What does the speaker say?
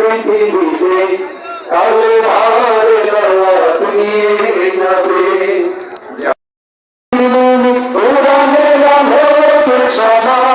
পৃথিবীতে কারও ভার তুমি যাবে সমাজ